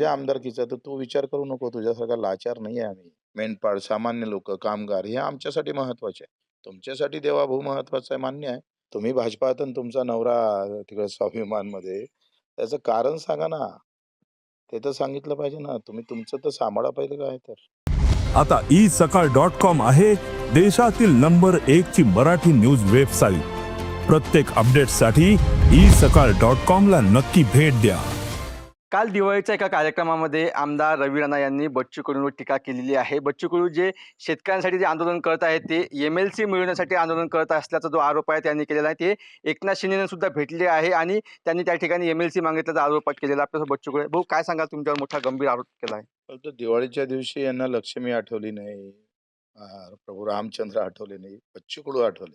माझ्या आमदारकीचा तर तू विचार करू नको. तुझ्यासारखा लाचार नाही आहे आम्ही. मेंढपाळ सामान्य लोक कामगार हे आमच्यासाठी महत्त्वाचे आहे. तुमच्यासाठी देवाभाऊ महत्त्वाचा आहे मान्य आहे. तुम्ही भाजपात आणि तुमचा नवरा तिकडे स्वाभिमानमध्ये त्याचं कारण सांगा ना. ते तर सांगितलं पाहिजे ना. तुम्ही तुमचं तर सांभाळा पाहिजे काय तर. आता ई सकाळ डॉट कॉम आहे देशातील नंबर एक ची मराठी न्यूज वेबसाईट. प्रत्येक अपडेटसाठी ई सकाळ डॉट कॉम ला नक्की भेट द्या. काल दिवाळीच्या एका कार्यक्रमामध्ये आमदार रवी राणा यांनी बच्चू कडूंवर टीका केलेली आहे. बच्चू कडू जे शेतकऱ्यांसाठी जे आंदोलन करत आहेत ते एम एल सी मिळवण्यासाठी आंदोलन करत असल्याचा जो आरोप आहे त्यांनी केलेला आहे. ते एकनाथ शिंदेने सुद्धा भेटले आहे आणि त्यांनी त्या ठिकाणी एम एल सी मागितल्याचा आरोप केलेला आपल्यासोबत बच्चू कडू भाऊ काय सांगाल? तुमच्यावर मोठा गंभीर आरोप केला आहे. दिवाळीच्या दिवशी यांना लक्ष्मी आठवली नाही प्रभू रामचंद्र आठवले नाही बच्चू कडू आठवले.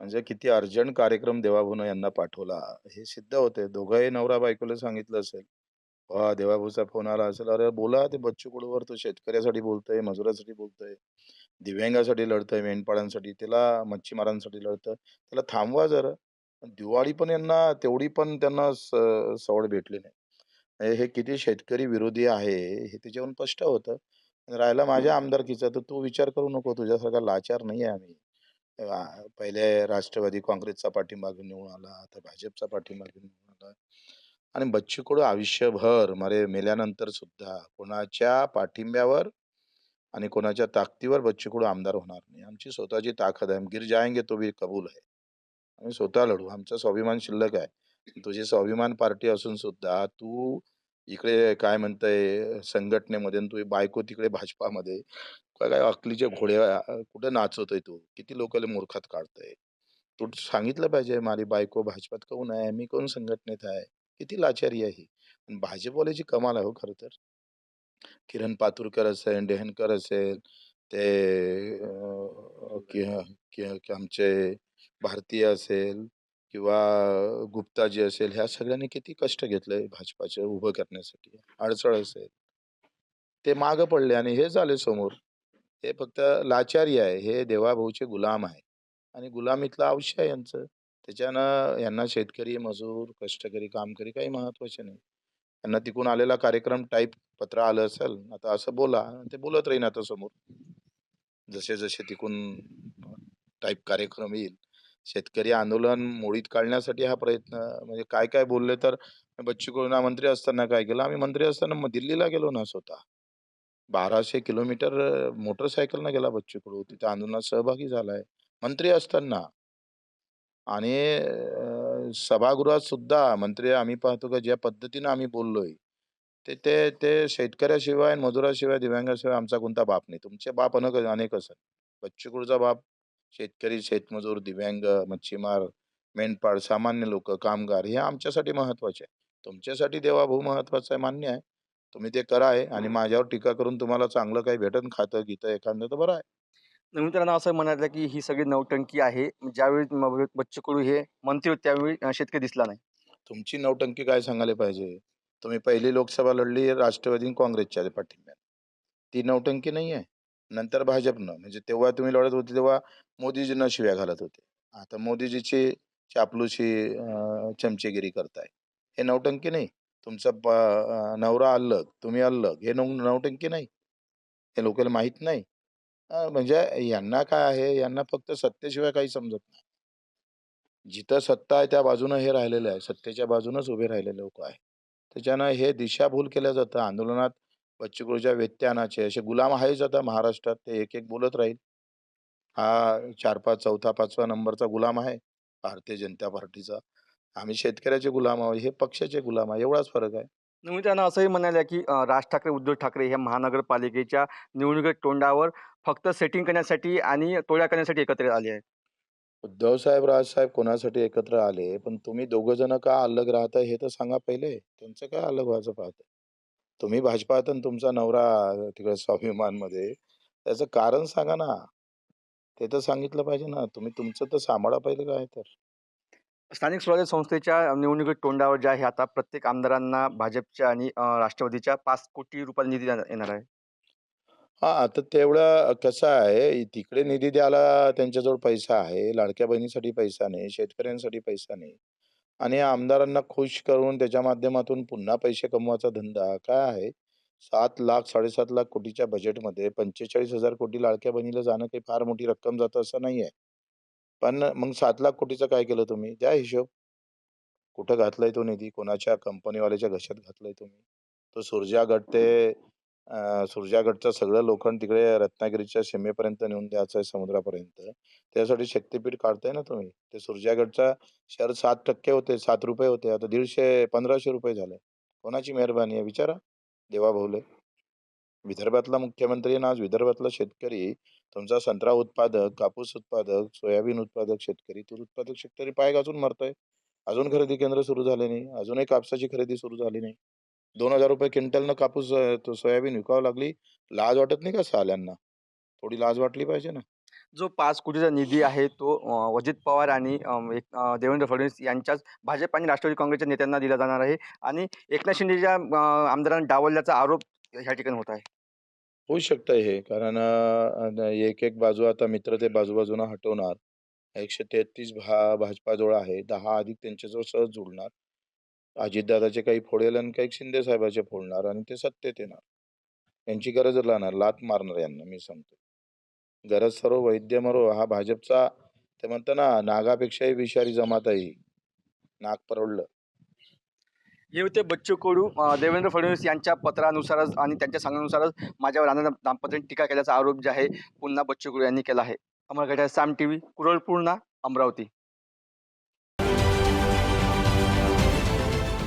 म्हणजे किती अर्जंट कार्यक्रम देवाभाऊनं यांना पाठवला हे सिद्ध होते. दोघंही नवरा बायकोला सांगितलं असेल. वा देवाभाऊचा फोन आला असेल. अरे बोला ते बच्चू कडूवर तो शेतकऱ्यासाठी बोलतोय मजुरासाठी बोलतोय दिव्यांगासाठी लढतंय मेंढपाळांसाठी त्याला मच्छीमारांसाठी लढतं त्याला थांबवा जरा. दिवाळी पण यांना तेवढी पण त्यांना सवड भेटली नाही. हे किती शेतकरी विरोधी आहे हे त्याच्यावरून स्पष्ट होतं. राहिला माझ्या आमदारकीचा तर तू विचार करू नको. तुझ्यासारखा लाचार नाही आहे आम्ही पहिले राष्ट्रवादी काँग्रेसचा पाठिंबा घेऊन निवडून आला आता भाजपचा पाठिंबा घेऊन निवडून आला. आणि बच्चू कडू आयुष्यभर मरे मेल्यानंतर सुद्धा कोणाच्या पाठिंब्यावर आणि कोणाच्या ताकदीवर बच्चू कडू आमदार होणार नाही. आमची स्वतःची ताकद आहे. गिर जायंगे तो भी कबूल आहे. आम्ही स्वतः लढू. आमचा स्वाभिमान शिल्लक आहे. तुझी स्वाभिमान पार्टी असून सुद्धा तू इकडे काय म्हणतंय संघटनेमध्ये तू बायको तिकडे भाजपामध्ये काय काय अकलीचे घोडे कुठं कुठे नाचवतोय तू? किती लोकांना मूर्खात काढतोय? तू सांगितलं पाहिजे माझी बायको भाजपात काऊन आहे? मी कोण संघटनेत आहे? किती लाचारी आहे. आणि भाजपवाल्याची कमाल आहे हो खरं तर. किरण पातुरकर असेल डेहनकर असेल ते अ, कि- कि- कि आमचे भारतीय असेल किंवा गुप्ताजी असेल ह्या सगळ्यांनी किती कष्ट घेतलंय भाजपाचे उभं करण्यासाठी. अडचण असेल. ते मागं पडले आणि हे झाले समोर. हे फक्त लाचारी आहे. हे देवाभाऊचे गुलाम आहे. आणि गुलामीतलं आयुष्य आहे यांचं. त्याच्यानं यांना शेतकरी मजूर कष्टकरी कामकरी काही महत्त्वाचे नाही. यांना तिकून आलेला कार्यक्रम टाईप पत्र आलं असेल आता असं बोला ते बोलत राहीन आता समोर. जसे जसे तिकून टाईप कार्यक्रम येईल. शेतकरी आंदोलन मोडीत काढण्यासाठी हा प्रयत्न म्हणजे काय काय बोलले तर बच्चू कडूंना मंत्री असताना काय केलं? आम्ही मंत्री असताना मग दिल्लीला गेलो ना स्वतः. बाराशे किलोमीटर मोटरसायकलनं गेला बच्चू कडू. तिथे आंदोलनात सहभागी झालाय. मंत्री असताना. आणि सभागृहात सुद्धा मंत्री आम्ही पाहतो का ज्या पद्धतीनं आम्ही बोललोय ते ते ते शेतकऱ्याशिवाय आणि मजुराशिवाय दिव्यांगाशिवाय आमचा कोणता बाप नाही. तुमचे बाप अनेक अनेक असत बच्चू कडूचा बाप शेतकरी शेतमजूर दिव्यांग मच्छीमार मेंढपाळ सामान्य लोक कामगार हे आमच्यासाठी महत्त्वाचे आहे. तुमच्यासाठी देवाभाऊ महत्त्वाचा आहे मान्य आहे. तुम्ही ते करा आहे आणि माझ्यावर टीका करून तुम्हाला चांगलं काही भेटन खातं गीतं एखादं तर बरं आहे. नवीन त्यांना असं म्हणायचं की ही सगळी नौटंकी आहे. ज्यावेळी म- बच्चू कडू हे मंत्री होते त्यावेळी शेतकरी दिसला नाही. तुमची नौटंकी काय सांगायला पाहिजे? तुम्ही पहिली लोकसभा लढली राष्ट्रवादी काँग्रेसच्या पाठिंब्यात. ती नौटंकी नाही आहे नंतर भाजपनं म्हणजे तेव्हा तुम्ही लढत होते तेव्हा मोदीजींना शिव्या घालत होते. आता मोदीजीची चापलूशी चमचेगिरी करताय. हे नौटंकी नाही. तुमचा प- नवरा अलग तुम्ही अलग. हे नौ नौटंकी नाही. हे लोकांना माहीत नाही. म्हणजे यांना काय आहे? यांना फक्त सत्तेशिवाय काही समजत नाही. जिथं सत्ता आहे त्या बाजूनं हे राहिलेलं आहे. सत्तेच्या बाजूनच उभे राहिलेले लोक आहे त्याच्यानं हे दिशाभूल केलं जातं. आंदोलनात बच्चू कडूच्या व्यत्यानाचे असे गुलाम आहेच आता महाराष्ट्रात. ते एक एक बोलत राहील. हा चार पाच चौथा पाचवा नंबरचा गुलाम आहे. भारतीय जनता पार्टीचा. आम्ही शेतकऱ्याचे गुलाम आहोत. हे पक्षाचे गुलाम आहे. एवढाच फरक आहे. नवीन त्यांना असंही म्हणाल्या, की राज ठाकरे उद्धव ठाकरे हे महानगरपालिकेच्या निवडणुकीत तोंडावर फक्त सेटिंग करण्यासाठी आणि टोळ्या करण्यासाठी एकत्र आले आहेत. उद्धव साहेब राजसाहेब कोणासाठी एकत्र आले? पण तुम्ही दोघं जण का अलग राहता हे तर सांगा पहिले. त्यांचं काय अलग व्हायचं पाहतं? तुम्ही भाजपात आणि तुमचा नवरा तिकडे स्वाभिमानमध्ये. त्याचं कारण सांगा ना. ते तर सांगितलं पाहिजे ना. तुम्ही तुमचं तर सांभाळा पाहिजे काय तर. स्थानिक स्वराज्य संस्थेच्या निवडणुकीत तोंडावर जे आहे आता प्रत्येक आमदारांना भाजपच्या आणि अं, राष्ट्रवादीच्या पाच कोटी रुपये निधी देण्यात येणार आहे. हा आता तेवढं कसं आहे तिकडे निधी द्यायला त्यांच्याजवळ पैसा आहे लाडक्या बहिणीसाठी पैसा नाही शेतकऱ्यांसाठी पैसा नाही आणि आमदारांना खुश करून त्याच्या माध्यमातून पुन्हा पैसे कमवायचा धंदा काय आहे? सात लाख 7.5 लाख कोटीच्या बजेटमध्ये 45,000 कोटी लाडक्या बहिणीला जाणं काही फार मोठी रक्कम जातं असं नाहीये. पण मग सात लाख कोटीचं काय केलं तुम्ही? द्या हिशोब. कुठं घातलाय तो निधी? कोणाच्या कंपनीवाल्याच्या घशात घातलाय तुम्ही? तो सुरजा गट ते अ, सगळं लोखंड तिकडे रत्नागिरीच्या सीमेपर्यंत नेऊन द्यायचं आहे समुद्रापर्यंत. त्यासाठी शक्तिपीठ काढताय ना तुम्ही. ते सुरजागडचा शहर सात 7% होते, ₹7 होते. आता 150 ₹1,500 झाले. कोणाची मेहरबानी आहे विचारा देवाभाऊले. विदर्भातला मुख्यमंत्री आणि आज विदर्भातला शेतकरी तुमचा संत्रा उत्पादक, कापूस उत्पादक, सोयाबीन उत्पादक शेतकरी, तूर उत्पादक शेतकरी पाय घासून मरतोय. अजून खरेदी केंद्र सुरू झाले नाही. अजूनही कापसाची खरेदी सुरू झाली नाही. ₹2,000 क्विंटलनं कापूस अ, तो सोयाबीन विकावं लागली. लाज वाटत नाही का साल्यांना? थोडी लाज वाटली पाहिजे ना. जो 5 कोटीचा निधी आहे तो अ, अजित पवार आणि अ, एक अ, देवेंद्र फडणवीस यांच्याच भाजप आणि राष्ट्रवादी काँग्रेसच्या नेत्यांना दिला जाणार आहे आणि एकनाथ शिंदेच्या अ, आमदारांना डावलल्याचा आरोप ह्या ठिकाणी होत आहे. होऊ शकतं हे कारण अ, एक-एक बाजू आता मित्र ते बाजू-बाजूनं हटवणार. 133 भा भाजपाजवळ आहे. 10 अधिक त्यांच्याजवळ सहज जुळणार. अजितदादाचे काही फोडेल आणि काही शिंदे साहेबाचे फोडणार आणि ते सत्तेत येणार. यांची गरज राहणार. लात मारणार यांना मी सांगतो. गरज सरो वैद्य मरो हा भाजपचा ते म्हणतं ना नागापेक्षाही विषारी जमात आहे नाग परवडलं. हे होते बच्चू कडू देवेंद्र फडणवीस यांच्या पत्रानुसारच आणि त्यांच्या सांगण्यानुसारच माझ्यावर आनंद दाम्पत्याने टीका केल्याचा आरोप जे आहे पुन्हा बच्चू कडू यांनी केला आहे. Amar Saam T V कुरळपूर्णा Amravati.